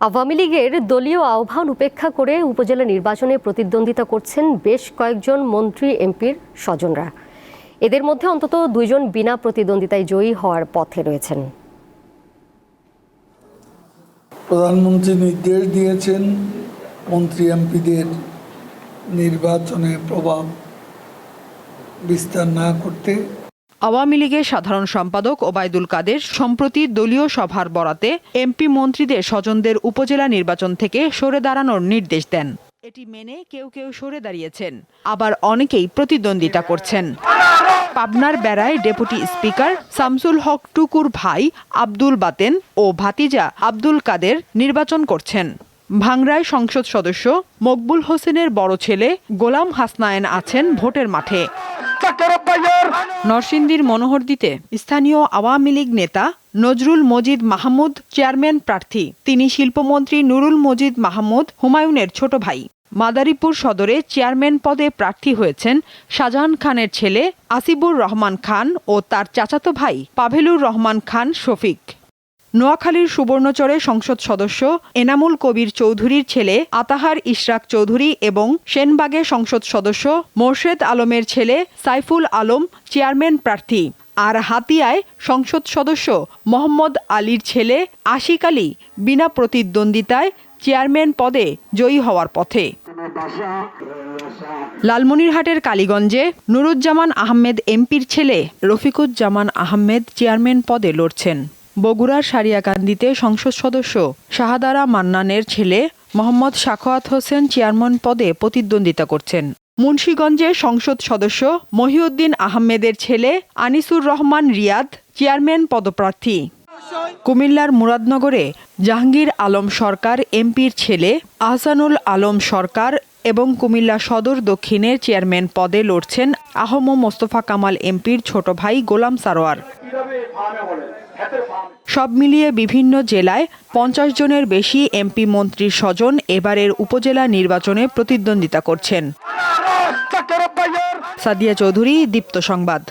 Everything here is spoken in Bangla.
আওয়ামী লীগের দলীয় আহ্বান উপেক্ষা করে উপজেলা নির্বাচনে প্রতিদ্বন্দ্বিতা করছেন বেশ কয়েকজন মন্ত্রী, এমপির স্বজনরা। এদের মধ্যে অন্তত দুইজন বিনা প্রতিদ্বন্দ্বিতায় জয়ী হওয়ার পথে রয়েছেন। প্রধানমন্ত্রী নির্দেশ দিয়েছেন মন্ত্রী, এমপিদের নির্বাচনে প্রভাব বিস্তার না করতে। আওয়ামী লীগের সাধারণ সম্পাদক ওবায়দুল কাদের সম্প্রতি দলীয় সভার বরাতে এমপি মন্ত্রীদের স্বজনদের উপজেলা নির্বাচন থেকে সরে দাঁড়ানোর নির্দেশ দেন। এটি মেনে কেউ কেউ সরে দাঁড়িয়েছেন। আবার অনেকেই প্রতিদ্বন্দ্বিতা করছেন। পাবনার বেড়ায় ডেপুটি স্পিকার শামসুল হক টুকুর ভাই আব্দুল বাতেন ও ভাতিজা আব্দুল কাদের নির্বাচন করছেন। ভাংরায় সংসদ সদস্য মকবুল হোসেনের বড় ছেলে গোলাম হাসনায়েন আছেন ভোটের মাঠে। নরসিংদীর মনোহরদিতে স্থানীয় আওয়ামী লীগ নেতা নজরুল মজিদ মাহমুদ, চেয়ারম্যান প্রার্থী, তিনি শিল্পমন্ত্রী নুরুল মজিদ মাহমুদ, হুমায়ুনের ছোট ভাই। মাদারীপুর সদরে চেয়ারম্যান পদে প্রার্থী হয়েছেন শাহজাহান খানের ছেলে আসিবুর রহমান খান ও তার চাচাতো ভাই পাভেলুর রহমান খান শফিক। নোয়াখালীর সুবর্ণচরে সংসদ সদস্য এনামুল কবির চৌধুরীর ছেলে আতাহার ইশরাক চৌধুরী এবং সেনবাগে সংসদ সদস্য মোর্শেদ আলমের ছেলে সাইফুল আলম চেয়ারম্যান প্রার্থী। আর হাতিয়ায় সংসদ সদস্য মোহাম্মদ আলীর ছেলে আশিক আলী বিনা প্রতিদ্বন্দ্বিতায় চেয়ারম্যান পদে জয়ী হওয়ার পথে। লালমনিরহাটের কালীগঞ্জে নুরুজ্জামান আহমেদ এমপির ছেলে রফিকুজ্জামান আহমেদ চেয়ারম্যান পদে লড়ছেন। বগুড়ার সারিয়াকান্দিতে সংসদ সদস্য শাহাদারা মান্নানের ছেলে মোহাম্মদ সাখোয়াত হোসেন চেয়ারম্যান পদে প্রতিদ্বন্দ্বিতা করছেন। মুন্সীগঞ্জে সংসদ সদস্য মহিউদ্দিন আহমেদের ছেলে আনিসুর রহমান রিয়াদ চেয়ারম্যান পদপ্রার্থী। কুমিল্লার মুরাদনগরে জাহাঙ্গীর আলম সরকার এমপির ছেলে আহসানুল আলম সরকার এবং কুমিল্লা সদর দক্ষিণের চেয়ারম্যান পদে লড়ছেন আহম মোস্তফা কামাল এমপির ছোট ভাই গোলাম সারোয়ার। সব মিলিয়ে বিভিন্ন জেলায় পঞ্চাশ জনের বেশি এমপি মন্ত্রীর স্বজন এবারের উপজেলা নির্বাচনে প্রতিদ্বন্দ্বিতা করছেন। সাদিয়া চৌধুরী দীপ্ত সংবাদ।